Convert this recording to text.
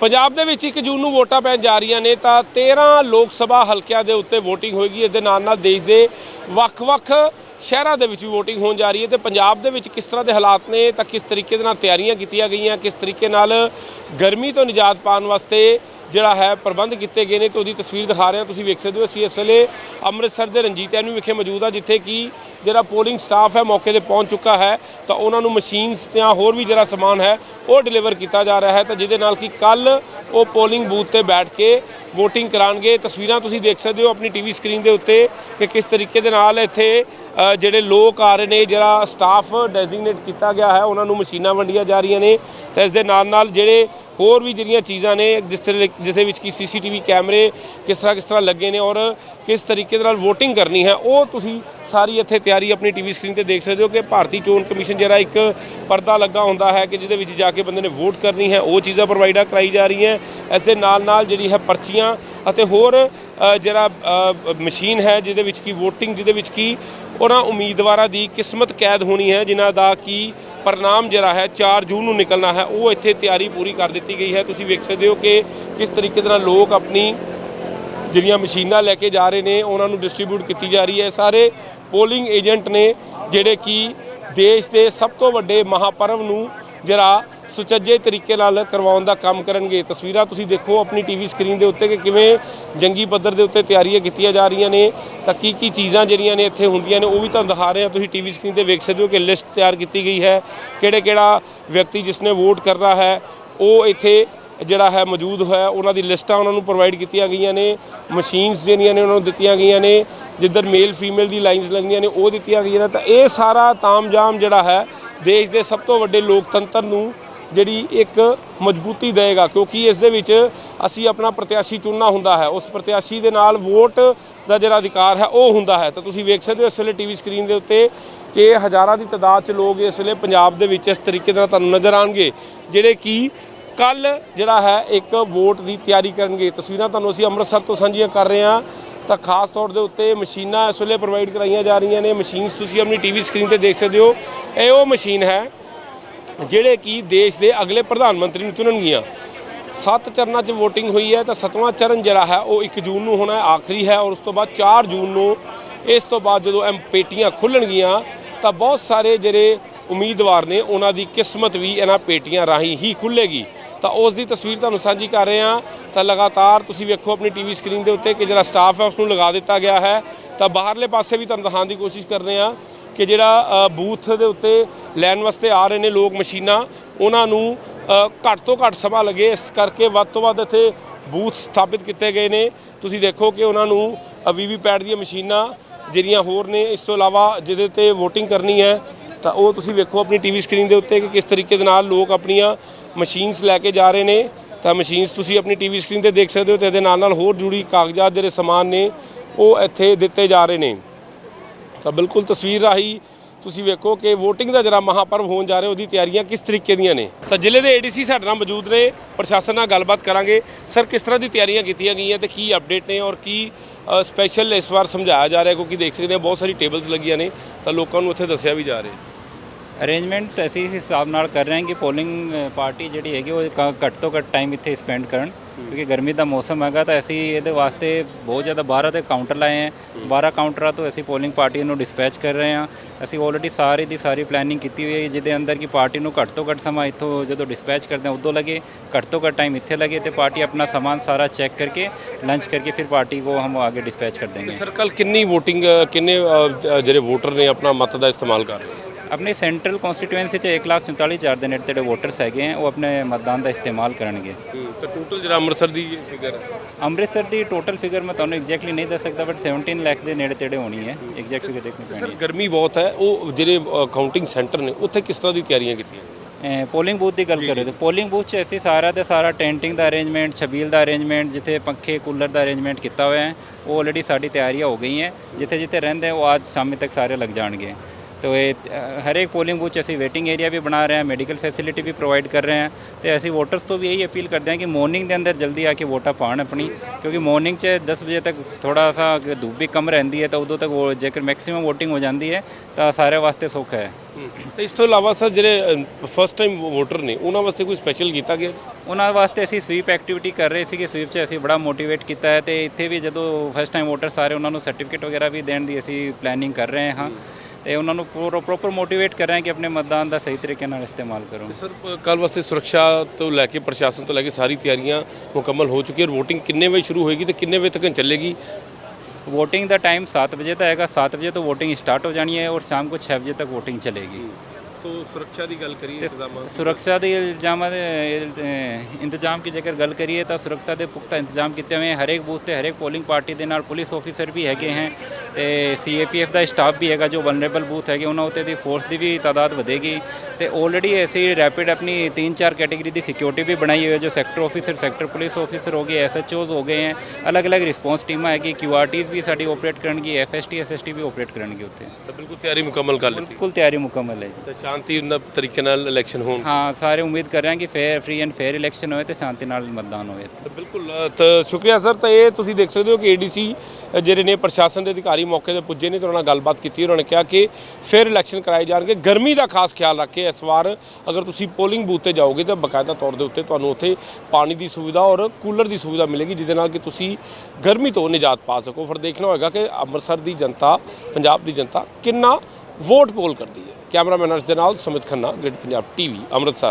ਪੰਜਾਬ ਦੇ ਵਿੱਚ 1 ਜੂਨ ਨੂੰ ਵੋਟਾਂ ਪੈਣ ਜਾ ਰਹੀਆਂ ਨੇ, ਤਾਂ 13 ਲੋਕ ਸਭਾ ਹਲਕਿਆਂ ਦੇ ਉੱਤੇ VOTING ਹੋਏਗੀ। ਇਸ ਦੇ ਨਾਲ ਨਾਲ ਦੇਸ਼ ਦੇ ਵੱਖ-ਵੱਖ ਸ਼ਹਿਰਾਂ ਦੇ ਵਿੱਚ ਵੀ VOTING ਹੋਣ ਜਾ ਰਹੀ ਹੈ ਤੇ ਪੰਜਾਬ ਦੇ ਵਿੱਚ ਕਿਸ ਤਰ੍ਹਾਂ ਦੇ ਹਾਲਾਤ ਨੇ, ਤਾਂ ਕਿਸ ਤਰੀਕੇ ਦੇ ਨਾਲ ਤਿਆਰੀਆਂ ਕੀਤੀਆਂ ਗਈਆਂ, ਕਿਸ ਤਰੀਕੇ ਨਾਲ ਗਰਮੀ ਤੋਂ ਨਿਜਾਤ ਪਾਉਣ ਵਾਸਤੇ ਜਿਹੜਾ ਹੈ ਪ੍ਰਬੰਧ ਕੀਤੇ ਗਏ ਨੇ ਤੇ ਉਹਦੀ ਤਸਵੀਰ ਦਿਖਾ ਰਹੇ ਹਾਂ। ਤੁਸੀਂ ਵੇਖ ਸਕਦੇ ਹੋ, ਅਸੀਂ ਇਸ ਵੇਲੇ ਅੰਮ੍ਰਿਤਸਰ ਦੇ ਰਣਜੀਤ ਐਨੂ ਵਿਖੇ ਮੌਜੂਦ ਆ ਜਿੱਥੇ ਕਿ ਜਿਹੜਾ ਪੋਲਿੰਗ ਸਟਾਫ ਹੈ ਮੌਕੇ ਤੇ ਪਹੁੰਚ ਚੁੱਕਾ ਹੈ। ਤਾਂ ਉਹਨਾਂ ਨੂੰ ਮਸ਼ੀਨਸ ਤੇ ਹੋਰ ਵੀ ਜਿਹੜਾ ਸਮਾਨ ਹੈ, ਉਹ ਡਿਲੀਵਰ ਕੀਤਾ ਜਾ ਰਿਹਾ ਹੈ। ਤਾਂ ਜਿਹਦੇ ਨਾਲ ਕਿ ਕੱਲ ਉਹ ਪੋਲਿੰਗ ਬੂਥ ਤੇ ਬੈਠ ਕੇ VOTING ਕਰਾਣਗੇ। ਤਸਵੀਰਾਂ ਤੁਸੀਂ ਦੇਖ ਸਕਦੇ ਹੋ ਆਪਣੀ ਟੀਵੀ ਸਕਰੀਨ ਦੇ ਉੱਤੇ ਕਿ ਕਿਸ ਤਰੀਕੇ ਦੇ ਨਾਲ ਇੱਥੇ ਜਿਹੜੇ ਲੋਕ ਆ ਰਹੇ ਨੇ, ਜਿਹੜਾ ਸਟਾਫ ਡੈਜ਼ਿਗਨੇਟ ਕੀਤਾ ਗਿਆ ਹੈ, ਉਹਨਾਂ ਨੂੰ ਮਸ਼ੀਨਾਂ ਵੰਡੀਆਂ ਜਾ ਰਹੀਆਂ ਨੇ। ਤੇ ਇਸ ਦੇ ਨਾਲ ਨਾਲ ਜਿਹੜੇ ਹੋਰ ਵੀ ਜਿਹੜੀਆਂ ਚੀਜ਼ਾਂ ਨੇ, ਜਿਸ ਤਰ੍ਹਾਂ ਜਿਹਦੇ ਵਿੱਚ ਕੀ ਸੀਸੀਟੀਵੀ ਕੈਮਰੇ ਕਿਸ ਤਰ੍ਹਾਂ ਕਿਸ ਤਰ੍ਹਾਂ ਲੱਗੇ ਨੇ ਔਰ ਕਿਸ ਤਰੀਕੇ ਦੇ ਨਾਲ VOTING ਕਰਨੀ ਹੈ, ਉਹ ਤੁਸੀਂ ਸਾਰੀ ਇੱਥੇ ਤਿਆਰੀ ਆਪਣੀ ਟੀਵੀ ਸਕਰੀਨ ਤੇ ਦੇਖ ਸਕਦੇ ਹੋ ਕਿ ਭਾਰਤੀ ਚੋਣ ਕਮਿਸ਼ਨ ਜਿਹੜਾ ਇੱਕ ਪਰਦਾ ਲੱਗਾ ਹੁੰਦਾ ਹੈ ਕਿ ਜਿਹਦੇ ਵਿੱਚ ਜਾ ਕੇ ਬੰਦੇ ਨੇ ਵੋਟ ਕਰਨੀ ਹੈ, ਉਹ ਚੀਜ਼ਾਂ ਪ੍ਰੋਵਾਈਡ ਕਰਾਈ ਜਾ ਰਹੀਆਂ, ਇਸ ਦੇ ਨਾਲ ਨਾਲ ਜਿਹੜੀ ਹੈ ਪਰਚੀਆਂ ਅਤੇ ਹੋਰ ਜਿਹੜਾ ਮਸ਼ੀਨ ਹੈ ਜਿਹਦੇ ਵਿੱਚ ਕੀ VOTING ਜਿਹਦੇ ਵਿੱਚ ਕੀ ਉਹਨਾਂ ਉਮੀਦਵਾਰਾਂ ਦੀ ਕਿਸਮਤ ਕੈਦ ਹੋਣੀ ਹੈ, ਜਿਨ੍ਹਾਂ ਦਾ ਕੀ ਪਰਿਣਾਮ ਜਿਹੜਾ ਹੈ 4 ਜੂਨ ਨੂੰ ਨਿਕਲਣਾ ਹੈ, ਉਹ ਇੱਥੇ ਤਿਆਰੀ ਪੂਰੀ ਕਰ ਦਿੱਤੀ ਗਈ ਹੈ। ਤੁਸੀਂ ਵੇਖ ਸਕਦੇ ਹੋ ਕਿ ਕਿਸ ਤਰੀਕੇ ਦੇ ਨਾਲ ਲੋਕ ਆਪਣੀ ਜਿਹੜੀਆਂ ਮਸ਼ੀਨਾਂ ਲੈ ਕੇ ਜਾ ਰਹੇ ਨੇ, ਉਹਨਾਂ ਨੂੰ ਡਿਸਟ੍ਰੀਬਿਊਟ ਕੀਤੀ ਜਾ ਰਹੀ ਹੈ। ਸਾਰੇ ਪੋਲਿੰਗ ਏਜੰਟ ਨੇ ਜਿਹੜੇ ਕਿ ਦੇਸ਼ ਦੇ ਸਭ ਤੋਂ ਵੱਡੇ ਮਹਾਪਰਵ ਨੂੰ ਜਿਹੜਾ ਸੁਚੱਜੇ ਤਰੀਕੇ ਨਾਲ ਕਰਵਾਉਣ ਦਾ ਕੰਮ ਕਰਨਗੇ। ਤਸਵੀਰਾਂ ਤੁਸੀਂ ਦੇਖੋ ਆਪਣੀ ਟੀਵੀ ਸਕਰੀਨ ਦੇ ਉੱਤੇ ਕਿ ਕਿਵੇਂ ਜੰਗੀ ਪੱਧਰ ਦੇ ਉੱਤੇ ਤਿਆਰੀਆਂ ਕੀਤੀਆਂ ਜਾ ਰਹੀਆਂ ਨੇ। ਤਾਂ ਕੀ ਕੀ ਚੀਜ਼ਾਂ ਜਿਹੜੀਆਂ ਨੇ ਇੱਥੇ ਹੁੰਦੀਆਂ ਨੇ, ਉਹ ਵੀ ਤੁਹਾਨੂੰ ਦਿਖਾ ਰਹੇ ਹਾਂ। ਤੁਸੀਂ ਟੀਵੀ ਸਕਰੀਨ ਤੇ ਵੇਖ ਸਕਦੇ ਹੋ ਕਿ ਲਿਸਟ ਤਿਆਰ ਕੀਤੀ ਗਈ ਹੈ। ਕਿਹੜੇ ਕਿਹੜਾ ਵਿਅਕਤੀ ਜਿਸ ਨੇ ਵੋਟ ਕਰਨਾ ਹੈ, ਉਹ ਇੱਥੇ ਜਿਹੜਾ ਹੈ ਮੌਜੂਦ ਹੋਇਆ। ਉਹਨਾਂ ਦੀ ਲਿਸਟਾਂ ਉਹਨਾਂ ਨੂੰ ਪ੍ਰੋਵਾਈਡ ਕੀਤੀਆਂ ਗਈਆਂ ਨੇ। ਮਸ਼ੀਨਸ ਜਿਹੜੀਆਂ ਨੇ ਉਹਨਾਂ ਨੂੰ ਦਿੱਤੀਆਂ ਗਈਆਂ ਨੇ। ਜਿੱਧਰ ਮੇਲ ਫੀਮੇਲ ਦੀ ਲਾਈਨਸ ਲੱਗੀਆਂ ਨੇ, ਉਹ ਦਿੱਤੀਆਂ ਗਈਆਂ ਨੇ। ਤਾਂ ਇਹ ਸਾਰਾ ਤਾਮਜਾਮ ਜਿਹੜਾ ਹੈ, ਦੇਸ਼ ਦੇ ਸਭ ਤੋਂ ਵੱਡੇ ਲੋਕਤੰਤਰ ਨੂੰ ਜਿਹੜੀ ਇੱਕ ਮਜ਼ਬੂਤੀ ਦੇਵੇਗਾ ਕਿਉਂਕਿ ਇਸ ਦੇ ਵਿੱਚ ਅਸੀਂ ਆਪਣਾ ਪ੍ਰਤਿਆਸ਼ੀ ਚੁਣਨਾ ਹੁੰਦਾ ਹੈ। ਉਸ ਪ੍ਰਤਿਆਸ਼ੀ ਦੇ ਨਾਲ ਵੋਟ ਦਾ ਜਿਹੜਾ ਅਧਿਕਾਰ ਹੈ, ਉਹ ਹੁੰਦਾ ਹੈ। ਤਾਂ ਤੁਸੀਂ ਵੇਖ ਸਕਦੇ ਹੋ ਇਸ ਵੇਲੇ ਟੀਵੀ ਸਕਰੀਨ ਦੇ ਉੱਤੇ ਕਿ ਹਜ਼ਾਰਾਂ ਦੀ ਤਾਦਾਦ 'ਚ ਲੋਕ ਇਸ ਵੇਲੇ ਪੰਜਾਬ ਦੇ ਵਿੱਚ ਇਸ ਤਰੀਕੇ ਦੇ ਨਾਲ ਤੁਹਾਨੂੰ ਨਜ਼ਰ ਆਣਗੇ ਜਿਹੜੇ ਕਿ ਕੱਲ ਜਿਹੜਾ ਹੈ ਇੱਕ ਵੋਟ ਦੀ ਤਿਆਰੀ ਕਰਨਗੇ। ਤਸਵੀਰਾਂ ਤੁਹਾਨੂੰ ਅਸੀਂ ਅੰਮ੍ਰਿਤਸਰ ਤੋਂ ਸਾਂਝੀਆਂ ਕਰ ਰਹੇ ਹਾਂ। ਤਾਂ ਖਾਸ ਤੌਰ ਦੇ ਉੱਤੇ ਮਸ਼ੀਨਾਂ ਇਸ ਵੇਲੇ ਪ੍ਰੋਵਾਈਡ ਕਰਾਈਆਂ ਜਾ ਰਹੀਆਂ ਨੇ। ਮਸ਼ੀਨਸ ਤੁਸੀਂ ਆਪਣੀ ਟੀਵੀ ਸਕਰੀਨ ਤੇ ਦੇਖ ਸਕਦੇ ਹੋ। ਇਹ ਉਹ ਮਸ਼ੀਨ ਹੈ ਜਿਹੜੇ ਕਿ ਦੇਸ਼ ਦੇ ਅਗਲੇ ਪ੍ਰਧਾਨ ਮੰਤਰੀ ਨੂੰ ਚੁਣਨਗੀਆਂ। ਸੱਤ ਚਰਨਾਂ 'ਚ VOTING ਹੋਈ ਹੈ ਤਾਂ ਸਤਵਾਂ ਚਰਨ ਜਿਹੜਾ ਹੈ ਉਹ 1 ਜੂਨ ਨੂੰ ਹੋਣਾ ਹੈ, ਆਖਰੀ ਹੈ ਔਰ ਉਸ ਤੋਂ ਬਾਅਦ 4 ਜੂਨ ਨੂੰ ਇਸ ਤੋਂ ਬਾਅਦ ਜਦੋਂ ਐਮ ਪੇਟੀਆਂ ਖੁੱਲਣਗੀਆਂ ਤਾਂ ਬਹੁਤ ਸਾਰੇ ਜਿਹੜੇ ਉਮੀਦਵਾਰ ਨੇ ਉਹਨਾਂ ਦੀ ਕਿਸਮਤ ਵੀ ਇਹਨਾਂ ਪੇਟੀਆਂ ਰਾਹੀਂ ਹੀ ਖੁੱਲੇਗੀ। ਤਾਂ ਉਸ ਦੀ ਤਸਵੀਰ ਤੁਹਾਨੂੰ ਸਾਂਝੀ ਕਰ ਰਹੇ ਹਾਂ। ਤਾਂ ਲਗਾਤਾਰ ਤੁਸੀਂ ਵੇਖੋ ਆਪਣੀ ਟੀਵੀ ਸਕਰੀਨ ਦੇ ਉੱਤੇ ਕਿ ਜਿਹੜਾ ਸਟਾਫ ਹੈ ਉਸ ਨੂੰ ਲਗਾ ਦਿੱਤਾ ਗਿਆ ਹੈ। ਤਾਂ ਬਾਹਰਲੇ ਪਾਸੇ ਵੀ ਤੁਹਾਨੂੰ ਦਿਖਾਉਣ ਦੀ ਕੋਸ਼ਿਸ਼ ਕਰ ਰਹੇ ਹਾਂ। ਕਿ ਜਿਹੜਾ ਬੂਥ ਦੇ ਉੱਤੇ ਲੈਣ ਵਾਸਤੇ ਆ ਰਹੇ ਨੇ ਲੋਕ ਮਸ਼ੀਨਾਂ, ਉਹਨਾਂ ਨੂੰ ਘੱਟ ਤੋਂ ਘੱਟ ਸਮਾਂ ਲੱਗੇ। ਇਸ ਕਰਕੇ ਵੱਧ ਤੋਂ ਵੱਧ ਇੱਥੇ ਬੂਥ ਸਥਾਪਿਤ ਕੀਤੇ ਗਏ ਨੇ। ਤੁਸੀਂ ਦੇਖੋ ਕਿ ਉਹਨਾਂ ਨੂੰ ਵੀਵੀ ਪੈਡ ਦੀਆਂ ਮਸ਼ੀਨਾਂ ਜਿਹੜੀਆਂ ਹੋਰ ਨੇ, ਇਸ ਤੋਂ ਇਲਾਵਾ ਜਿਹਦੇ ਤੇ VOTING ਕਰਨੀ ਹੈ, ਤਾਂ ਉਹ ਤੁਸੀਂ ਵੇਖੋ ਆਪਣੀ ਟੀਵੀ ਸਕਰੀਨ ਦੇ ਉੱਤੇ ਕਿ ਕਿਸ ਤਰੀਕੇ ਦੇ ਨਾਲ ਲੋਕ ਆਪਣੀਆਂ ਮਸ਼ੀਨਸ ਲੈ ਕੇ ਜਾ ਰਹੇ ਨੇ। ਤਾਂ ਮਸ਼ੀਨਸ ਤੁਸੀਂ ਆਪਣੀ ਟੀਵੀ ਸਕਰੀਨ ਤੇ ਦੇਖ ਸਕਦੇ ਹੋ ਤੇ ਇਹਦੇ ਨਾਲ ਨਾਲ ਹੋਰ ਜੁੜੀ ਕਾਗਜ਼ਾਤ ਜਿਹੜੇ ਸਮਾਨ ਨੇ, ਉਹ ਇੱਥੇ ਦਿੱਤੇ ਜਾ ਰਹੇ ਨੇ। ਤਾਂ ਬਿਲਕੁਲ ਤਸਵੀਰ ਰਾਹੀਂ ਤੁਸੀਂ ਵੇਖੋ ਕਿ VOTING ਦਾ ਜਿਹੜਾ ਮਹਾਪਰਵ ਹੋਣ ਜਾ ਰਿਹਾ, ਉਹਦੀ ਤਿਆਰੀਆਂ ਕਿਸ ਤਰੀਕੇ ਦੀਆਂ ਨੇ। ਤਾਂ ਜ਼ਿਲ੍ਹੇ ਦੇ ਏਡੀਸੀ ਸਾਡੇ ਨਾਲ ਮੌਜੂਦ ਨੇ, ਪ੍ਰਸ਼ਾਸਨ ਨਾਲ ਗੱਲਬਾਤ ਕਰਾਂਗੇ। ਸਰ ਕਿਸ ਤਰ੍ਹਾਂ ਦੀ ਤਿਆਰੀਆਂ ਕੀਤੀਆਂ ਗਈਆਂ ਤੇ ਕੀ ਅਪਡੇਟ ਨੇ ਔਰ ਕੀ ਸਪੈਸ਼ਲ ਇਸ ਵਾਰ ਸਮਝਾਇਆ ਜਾ ਰਿਹਾ, ਕਿਉਂਕਿ ਦੇਖ ਸਕਦੇ ਹਾਂ ਬਹੁਤ ਸਾਰੀ ਟੇਬਲਸ ਲੱਗੀਆਂ ਨੇ, ਤਾਂ ਲੋਕਾਂ ਨੂੰ ਉੱਥੇ ਦੱਸਿਆ ਵੀ ਜਾ ਰਿਹਾ। ਅਰੇਂਜਮੈਂਟ ਅਸੀਂ ਇਸ ਹਿਸਾਬ ਨਾਲ ਕਰ ਰਹੇ ਹਾਂ ਕਿ ਪੋਲਿੰਗ ਪਾਰਟੀ ਜਿਹੜੀ ਹੈਗੀ ਉਹ ਕ- ਘੱਟ ਤੋਂ ਘੱਟ ਟਾਈਮ ਇੱਥੇ ਸਪੈਂਡ ਕਰਨ ਕਿਉਂਕਿ ਗਰਮੀ ਦਾ ਮੌਸਮ ਹੈਗਾ ਤਾਂ ਅਸੀਂ ਇਹਦੇ ਵਾਸਤੇ ਬਹੁਤ ਜ਼ਿਆਦਾ 12 ਤੇ ਕਾਊਂਟਰ ਲਾਏ ਹੈ। 12 ਕਾਊਂਟਰਾਂ ਤੋਂ ਅਸੀਂ ਪੋਲਿੰਗ ਪਾਰਟੀ ਨੂੰ ਡਿਸਪੈਚ ਕਰ ਰਹੇ ਹਾਂ। ਅਸੀਂ ਆਲਰੇਡੀ ਸਾਰੀ ਦੀ ਸਾਰੀ ਪਲੈਨਿੰਗ ਕੀਤੀ ਹੋਈ ਹੈ ਜਿਹਦੇ ਅੰਦਰ ਕਿ ਪਾਰਟੀ ਨੂੰ ਘੱਟ ਤੋਂ ਘੱਟ ਸਮਾਂ ਇੱਥੋਂ ਜਦੋਂ ਡਿਸਪੈਚ ਕਰਦੇ ਹਾਂ ਉਦੋਂ ਲੱਗੇ ਘੱਟ ਤੋਂ ਘੱਟ ਟਾਈਮ ਇੱਥੇ ਲੱਗੇ ਤੇ ਪਾਰਟੀ ਆਪਣਾ ਸਮਾਨ ਸਾਰਾ ਚੈੱਕ ਕਰਕੇ ਲੰਚ ਕਰਕੇ ਫਿਰ ਪਾਰਟੀ ਕੋ ਹਮ ਆਗੇ ਡਿਸਪੈਚ ਕਰ ਦੇਂਗੇ। ਸਰ ਕੱਲ ਕਿੰਨੀ ਵੋਟਿੰਗ ਕਿੰਨੇ ਜਿਹੜੇ ਵੋਟਰ ਨੇ ਆਪਣਾ ਮਤ ਦਾ ਇਸਤੇਮਾਲ ਕਰ ਰਹੇ ਆਪਣੀ ਸੈਂਟਰਲ ਕਨਸਟੀਟੂਐਂਸੀ 'ਚ 144000 ਦੇ ਨੇੜੇ ਤੇੜੇ ਵੋਟਰਸ ਹੈਗੇ ਹੈ ਉਹ ਆਪਣੇ ਮਤਦਾਨ ਦਾ ਇਸਤੇਮਾਲ ਕਰਨਗੇ। ਤਾਂ ਟੋਟਲ ਜਿਹੜਾ ਅੰਮ੍ਰਿਤਸਰ ਦੀ ਫਿਗਰ ਅੰਮ੍ਰਿਤਸਰ ਦੀ ਟੋਟਲ ਫਿਗਰ ਮੈਂ ਤੁਹਾਨੂੰ ਐਗਜ਼ੈਕਟਲੀ ਨਹੀਂ ਦੱਸ ਸਕਦਾ ਬਟ 17 ਲੱਖ ਦੇ ਨੇੜੇ ਤੇੜੇ ਹੋਣੀ ਹੈ ਐਗਜ਼ੈਕਟ ਫਿਗਰ ਦੇਖਣੀ ਸਰ ਪੈਣੀ ਗਰਮੀ ਬਹੁਤ ਹੈ ਉਹ ਜਿਹੜੇ ਕਾਊਂਟਿੰਗ ਸੈਂਟਰ ਨੇ ਉੱਥੇ ਕਿਸ ਤਰ੍ਹਾਂ ਦੀ ਤਿਆਰੀਆਂ ਕੀਤੀਆਂ? ਹੈ ਪੋਲਿੰਗ ਬੂਥ ਦੀ ਗੱਲ ਕਰੇ ਤਾਂ ਪੋਲਿੰਗ ਬੂਥ 'ਚ ਅਸੀਂ ਸਾਰਾ ਤੇ ਸਾਰਾ ਟੈਂਟਿੰਗ ਦਾ ਅਰੇਂਜਮੈਂਟ ਛਬੀਲ ਦਾ ਅਰੇਂਜਮੈਂਟ ਜਿੱਥੇ ਪੱਖੇ ਕੂਲਰ ਦਾ ਅਰੇਂਜਮੈਂਟ ਕੀਤਾ ਹੋਇਆ ਹੈ ਉਹ ਆਲਰੇਡੀ ਸਾਡੀ ਤਿਆਰੀਆਂ ਹੋ ਗਈਆਂ ਜਿੱਥੇ ਜਿੱਥੇ ਰਹਿੰਦੇ ਉਹ ਅੱਜ ਸ਼ਾਮੀ ਤੱਕ ਸਾਰੇ ਲੱਗ ਜਾਣਗੇ। ਹਰ ਇੱਕ ਪੋਲਿੰਗ ਬੂਥ 'ਚ ਅਸੀਂ ਵੇਟਿੰਗ ਏਰੀਆ ਵੀ ਬਣਾ ਰਹੇ ਹਾਂ ਮੈਡੀਕਲ ਫੈਸਿਲਿਟੀ ਵੀ ਪ੍ਰੋਵਾਈਡ ਕਰ ਰਹੇ ਹਾਂ ਤੇ ਅਸੀਂ ਵੋਟਰਸ ਤੋਂ ਵੀ ਇਹੀ ਅਪੀਲ ਕਰਦੇ ਹਾਂ ਕਿ ਮਾਰਨਿੰਗ ਦੇ ਅੰਦਰ ਜਲਦੀ ਆ ਕੇ ਵੋਟਾਂ ਪਾਣ ਆਪਣੀ ਕਿਉਂਕਿ ਮਾਰਨਿੰਗ 'ਚ 10 ਵਜੇ ਤੱਕ ਥੋੜਾ ਸਾ ਧੂਪ ਵੀ ਕਮ ਰਹਿੰਦੀ ਹੈ ਤਾਂ ਉਦੋਂ ਤੱਕ ਉਹ ਜੇਕਰ ਮੈਕਸਿਮਮ ਵੋਟਿੰਗ ਹੋ ਜਾਂਦੀ ਹੈ ਤਾਂ ਸਾਰਿਆਂ ਵਾਸਤੇ ਸੁੱਖ ਹੈ ਤੇ ਇਸ ਤੋਂ ਇਲਾਵਾ ਸਰ ਜਿਹੜੇ ਫਸਟ ਟਾਈਮ ਵੋਟਰ ਨੇ ਉਹਨਾਂ ਵਾਸਤੇ ਕੋਈ ਸਪੈਸ਼ਲ ਕੀਤਾ ਗਿਆ ਉਹਨਾਂ ਵਾਸਤੇ ਅਸੀਂ ਸਵੀਪ ਐਕਟੀਵਿਟੀ ਕਰ ਰਹੇ ਸੀਗੇ ਸਵੀਪ 'ਚ ਅਸੀਂ ਬੜਾ ਮੋਟੀਵੇਟ ਕੀਤਾ ਹੈ ਤੇ ਇੱਥੇ ਵੀ ਜਦੋਂ ਫਸਟ ਟਾਈਮ ਵੋਟਰ ਸਾਰੇ ਉਹਨਾਂ ਨੂੰ ਸਰਟੀਫਿਕੇਟ ਵਗੈਰਾ ਵੀ ਦੇਣ ਦੀ ਅਸੀਂ ਪਲੈਨਿੰਗ ਕਰ ਰਹੇ ਹਾਂ ਤੇ ਉਹਨਾਂ ਨੂੰ ਪ੍ਰੋਪਰ ਮੋਟੀਵੇਟ ਕਰ ਰਹੇ ਹਾਂ ਕਿ ਆਪਣੇ ਮਤਦਾਨ ਦਾ ਸਹੀ ਤਰੀਕੇ ਨਾਲ ਇਸਤੇਮਾਲ ਕਰੋ। ਸਰ ਕੱਲ ਵਾਸਤੇ ਸੁਰੱਖਿਆ ਤੋਂ ਲੈ ਕੇ ਪ੍ਰਸ਼ਾਸਨ ਤੋਂ ਲੈ ਕੇ ਸਾਰੀ ਤਿਆਰੀਆਂ ਮੁਕੰਮਲ ਹੋ ਚੁੱਕੀਆਂ। ਵੋਟਿੰਗ ਕਿੰਨੇ ਵਜੇ ਸ਼ੁਰੂ ਹੋਏਗੀ ਤੇ ਕਿੰਨੇ ਵਜੇ ਤੱਕ ਚੱਲੇਗੀ? ਵੋਟਿੰਗ ਦਾ ਟਾਈਮ 7 ਵਜੇ ਦਾ ਹੈਗਾ। 7 ਵਜੇ ਤੋਂ ਵੋਟਿੰਗ ਸਟਾਰਟ ਹੋ ਜਾਣੀ ਹੈ ਔਰ ਸ਼ਾਮ ਕੋ 6 ਵਜੇ ਤੱਕ ਵੋਟਿੰਗ ਚਲੇਗੀ। ਤੋਂ ਸੁਰੱਖਿਆ ਦੀ ਗੱਲ ਕਰੀਏ ਇੰਤਜ਼ਾਮਾਂ ਸੁਰੱਖਿਆ ਦੇ ਇਲਜ਼ਾਮਾਂ ਦੇ ਇੰਤਜ਼ਾਮ ਦੀ ਜੇਕਰ ਗੱਲ ਕਰੀਏ ਤਾਂ ਸੁਰੱਖਿਆ ਦੇ ਪੁਖਤਾ ਇੰਤਜ਼ਾਮ ਕੀਤੇ ਹੋਏ ਹਨ। ਹਰੇਕ ਬੂਥ ਤੇ ਹਰੇਕ ਪੋਲਿੰਗ ਪਾਰਟੀ ਦੇ ਨਾਲ ਪੁਲਿਸ ਆਫੀਸਰ ਵੀ ਹੈਗੇ ਹਨ। ਤੇ ਸੀਏਪੀਐਫ ਦਾ ਸਟਾਫ ਵੀ ਹੈਗਾ ਜੋ ਵਲਨਰੇਬਲ ਬੂਥ ਹੈਗੇ ਉਹਨਾਂ ਉੱਤੇ ਦੀ ਫੋਰਸ ਦੀ ਵੀ ਤਾਦਾਦ ਵਧੇਗੀ ਤੇ ਆਲਰੇਡੀ ਅਸੀਂ ਰੈਪਿਡ ਆਪਣੀ 3-4 ਕੈਟਾਗਰੀ ਦੀ ਸਿਕਿਉਰਿਟੀ ਵੀ ਬਣਾਈ ਹੋਈ ਹੈ ਜੋ sector officer sector police officer ਹੋ ਗਏ ਐਸਐਚਓਜ਼ ਹੋ ਗਏ ਹਨ ਅਲੱਗ-ਅਲੱਗ ਰਿਸਪੌਂਸ ਟੀਮਾਂ ਹੈਗੀ ਕਿਊਆਰਟੀਜ਼ ਵੀ ਸਾਡੀ ਆਪਰੇਟ ਕਰਨਗੀ ਐਫਐਸਟੀ ਐਸਐਸਟੀ ਵੀ ਆਪਰੇਟ ਕਰਨਗੇ ਉੱਥੇ। ਤਾਂ ਬਿਲਕੁਲ ਤਿਆਰੀ ਮੁਕੰਮਲ ਕਰ ਲਈ। ਬਿਲਕੁਲ ਤਿਆਰੀ ਮੁਕੰਮਲ ਹੈ ਜੀ। ਤਾਂ ਸ਼ਾਂਤੀ ਨਾਲ ਤਰੀਕੇ ਨਾਲ ਇਲੈਕਸ਼ਨ ਹੋਣ। ਹਾਂ ਸਾਰੇ ਉਮੀਦ ਕਰ ਰਹੇ ਹਾਂ ਕਿ fair free and fair election ਹੋਏ ਤੇ ਸ਼ਾਂਤੀ ਨਾਲ ਮਤਦਾਨ ਹੋਵੇ ਤਾਂ ਬਿਲਕੁਲ ਤਾਂ ਸ਼ੁਕਰੀਆ ਸਰ ਤਾਂ ਇਹ ਤੁਸੀਂ ਦੇਖ ਸਕਦੇ ਹੋ ਕਿ ਏਡੀਸੀ ਜਿਹੜੇ ਨੇ ਪ੍ਰਸ਼ਾਸਨ ਦੇ ਅਧਿਕਾਰੀ ਮੌਕੇ ਤੇ ਪੁੱਜੇ ਨੇ ਤੇ ਉਹਨਾਂ ਨਾਲ ਗੱਲਬਾਤ ਕੀਤੀ। ਉਹਨਾਂ ਨੇ ਕਿਹਾ ਕਿ ਫਿਰ ਇਲੈਕਸ਼ਨ ਕਰਾਏ ਜਾਣਗੇ। ਗਰਮੀ ਦਾ ਖਾਸ ਖਿਆਲ ਰੱਖ ਕੇ ਇਸ ਵਾਰ। ਅਗਰ ਤੁਸੀਂ ਪੋਲਿੰਗ ਬੂਥ ਤੇ ਜਾਓਗੇ ਤਾਂ ਬਕਾਇਦਾ ਤੌਰ ਦੇ ਉੱਤੇ ਤੁਹਾਨੂੰ ਉੱਥੇ ਪਾਣੀ ਦੀ ਸੁਵਿਧਾ ਔਰ ਕੂਲਰ ਦੀ ਸੁਵਿਧਾ ਮਿਲੇਗੀ, ਜਿਹਦੇ ਨਾਲ ਕਿ ਤੁਸੀਂ ਗਰਮੀ ਤੋਂ ਨਿਜਾਤ ਪਾ ਸਕੋ। ਫਿਰ ਦੇਖਣਾ ਹੋਏਗਾ ਕਿ ਅੰਮ੍ਰਿਤਸਰ ਦੀ ਜਨਤਾ, ਪੰਜਾਬ ਦੀ ਜਨਤਾ ਕਿੰਨਾ ਵੋਟ ਪੋਲ ਕਰਦੀ ਹੈ। ਕੈਮਰਾਮੈਨ ਅਰਸ਼ ਦੇ ਨਾਲ ਸੁਮਿਤ ਖੰਨਾ ਗ੍ਰਿਡ ਪੰਜਾਬ ਟੀਵੀ ਅੰਮ੍ਰਿਤਸਰ।